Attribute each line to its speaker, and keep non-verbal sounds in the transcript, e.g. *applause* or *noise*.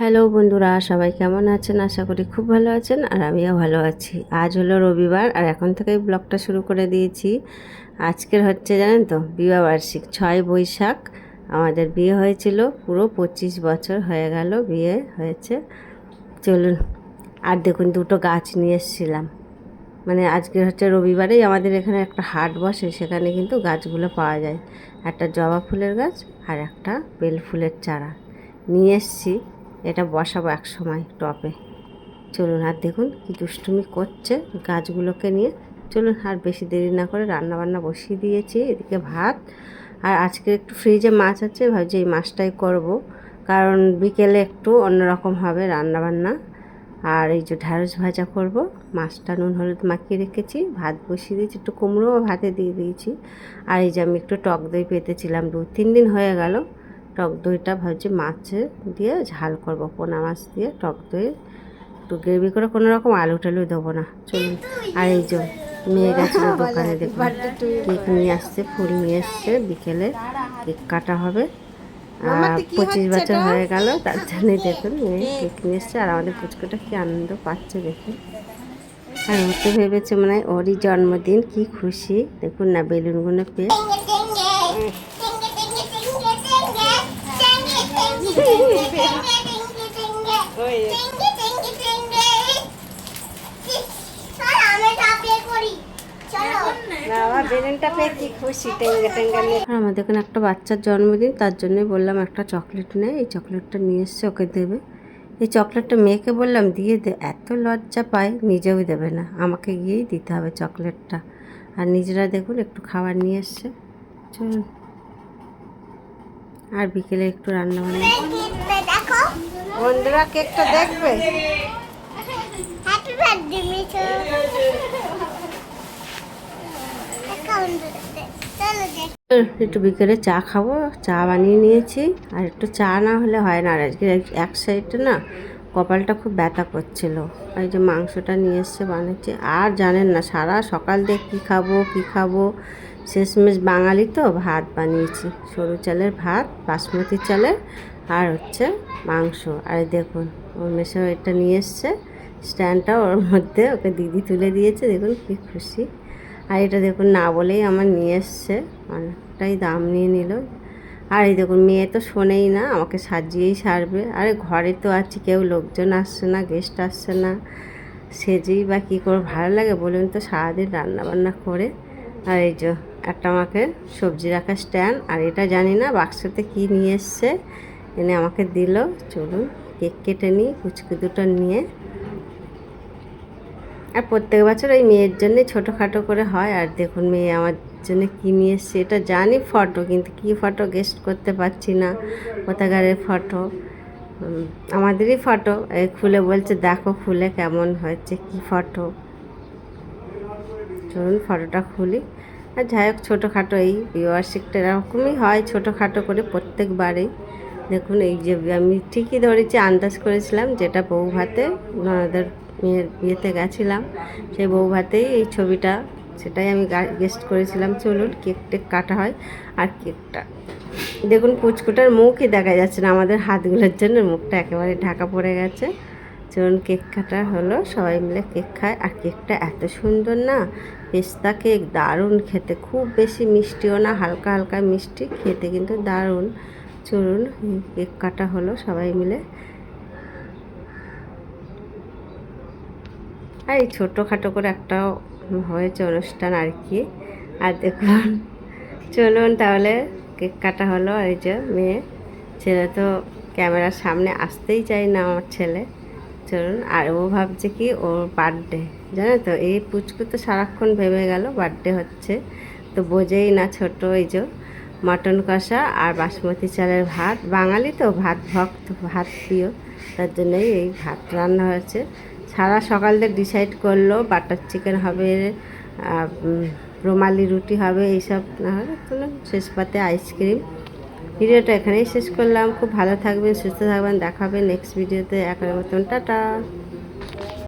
Speaker 1: Hello বন্ধুরা, সবাই কেমন আছেন? আশা করি খুব ভালো আছেন আর আমিও ভালো আছি। আজ হলো রবিবার আর এখন থেকেই ব্লগটা শুরু করে দিয়েছি। আজকের হচ্ছে জানেন তো, বিবাহবার্ষিক, ছয় বৈশাখ। আমাদের বিয়ে হয়েছিল, পুরো পঁচিশ বছর হয়ে গেল বিয়ে হয়েছে। চলুন, আর দেখুন দুটো গাছ নিয়ে এসেছিলাম। মানে আজকে হচ্ছে রবিবারেই আমাদের এখানে একটা হাট বসে, সেখানে কিন্তু গাছগুলো পাওয়া যায়। একটা জবা ফুলের গাছ আর একটা বেল ফুলের চারা। নিয়ে এসছি। এটা বসাবো এক সময় টপে চলুন আর দেখুন কি দুষ্টুমি করছে গাছগুলোকে নিয়ে। চলুন আর বেশি দেরি না করে রান্না বান্না বসিয়ে দিয়েছি, এদিকে ভাত। আর আজকে একটু ফ্রিজে মাছ আছে, ভাবছি এই মাছটাই করব। কারণ বিকেলে একটু অন্যরকম হবে রান্না বান্না আর এই যে ঢ্যাঁড়স ভাজা করব, মাছটা নুন, হলুদ মাখিয়ে রেখেছি, ভাত বসিয়ে দিয়েছি, একটু কুমড়ো ভাতে দিয়ে দিয়েছি। আর এই যে আমি একটু টক দই পেতেছিলাম দু তিন দিন হয়ে গেল টক দইটা ভাবছি মাছের দিয়ে ঝাল করব পোনা মাছ দিয়ে টক দই। একটু গ্রেভি করে কোনো রকম আলু টালু দেবো না। চলুন আর এই যে মেয়ে গেছিল *laughs* দোকানে দেখুন। কেক নিয়ে আসছে ফুল নিয়ে এসছে বিকেলে কেক কাটা হবে। আর পঁচিশ বছর হয়ে গেল তার জন্যই দেখুন *laughs* মেয়ে কেক। নিয়ে এসছে আর আমাদের পুচকুটা কি আনন্দ পাচ্ছে দেখুন। আর ও তো ভেবেছে মনে হয় ওরই জন্মদিন কি খুশি। দেখুন না বেলুনগুলো পেয়ে। আমাদের এখানে একটা বাচ্চার জন্মদিন, তার জন্যই বললাম একটা চকলেট নেই এই চকলেটটা নিয়ে এসছে, ওকে দেবে। এই চকলেটটা মেয়েকে বললাম, দিয়ে দে। এত লজ্জা পায়, নিজেও দেবে না। আমাকে গিয়েই দিতে হবে চকলেটটা। আর নিজেরা দেখুন, একটু খাবার নিয়ে এসছে। চলুন। আর বিকেলে একটু রান্না বান্না
Speaker 2: দেখো।
Speaker 1: বন্ধুরা কেকটা দেখবে। একটু বিকেলে চা খাব চা বানিয়ে নিয়েছি। আর একটু চা না হলে হয় না। আর আজকে এক- এক সাইডে না কপালটা খুব ব্যথা করছিল। ওই যে মাংসটা নিয়ে এসছে বানাচ্ছে আর জানেন না সারা সকাল দিয়ে কী খাব কী খাব শেষমেশ বাঙালি তো, ভাত বানিয়েছি। সরু চালের ভাত, বাসমতি চালের, আর হচ্ছে মাংস। আর দেখুন, ওর মেশো এটা নিয়ে এসছে। স্ট্যান্ডটা ওর মধ্যে, ওকে দিদি তুলে দিয়েছে। দেখুন, কি খুশি। আর এটা দেখুন, না বলেই আমার নিয়ে এসছে। অনেকটাই দাম নিয়ে নিল। আর এই দেখুন, মেয়ে তো শোনেই না, আমাকে সাজিয়েই সারবে। আরে ঘরে তো আছি, কেউ লোকজন আসছে না গেস্ট আসছে না। সেজেই বা কী করে ভালো লাগে বলুন তো, সারাদিন রান্না বান্না করে। আর এই যে একটা আমাকে সবজি রাখার স্ট্যান্ড, আর এটা জানি না বাক্সতে কী নিয়ে এসছে। এনে আমাকে দিল, চলুন কেক কেটে নিই কুচকি দুটো নিয়ে। আর প্রত্যেক বছর ওই মেয়ের জন্যে ছোটোখাটো করে হয়, আর দেখুন মেয়ে আমার জন্য কী নিয়ে এসছে, এটা জানি ফটো, কিন্তু কী ফটো গেস্ট করতে পারছি না, কোথাকারের ফটো? আমাদেরই ফটো। এই খুলে বলছে, দেখো খুলে কেমন হয়েছে, কী ফটো? চলুন ফটোটা খুলি। আর যাই হোক, ছোটোখাটো এই বিবার্ষিকটা এরকমই হয়, ছোটোখাটো করে প্রত্যেকবারেই। দেখুন, এই যে আমি ঠিকই ধরেছি, আন্দাজ করেছিলাম যেটা বউ ভাতে ওনাদের মেয়ের বিয়েতে গেছিলাম, সেই বউ ভাতেই এই ছবিটা, সেটাই আমি গেস্ট করেছিলাম। চলুন, কেক টেক কাটা হয়, আর কেকটা। দেখুন, পুচকুটার মুখই দেখা যাচ্ছে না, আমাদের হাতগুলোর জন্য মুখটা একেবারে ঢাকা পড়ে গেছে। চলুন কেক কাটা হলো। সবাই মিলে কেক খায়। আর কেকটা এত সুন্দর না, পেস্তা কেক, দারুণ খেতে। খুব বেশি মিষ্টিও না, হালকা হালকা মিষ্টি। খেতে কিন্তু দারুণ। চলুন কেক কাটা হলো সবাই মিলে। আর এই ছোটোখাটো করে একটা হয়েছে অনুষ্ঠান আর কি। আর দেখুন, চলুন তাহলে কেক কাটা হলো। আর এই যে মেয়ে, ছেলে তো ক্যামেরার সামনে আসতেই চায় না আমার ছেলে। চলুন, আর ও ভাবছে কি ওর বার্থডে জানো তো? এই পুচকু তো সারাক্ষণ ভেবে গেল বার্থডে হচ্ছে। তো বোঝেই না ছোট এই যে মটন কষা আর বাসমতি চালের ভাত। বাঙালি তো ভাত ভক্ত, ভাত প্রিয়, তার জন্যই এই ভাত রান্না হয়েছে। সারা সকাল ডিসাইড করল বাটার চিকেন হবে রুমালি রুটি হবে, এইসব না হলে শেষ পাতে আইসক্রিম ভিডিওটা এখানেই শেষ করলাম। খুব ভালো থাকবেন, সুস্থ থাকবেন। দেখাবেন নেক্সট ভিডিওতে একের মতন, টাটা।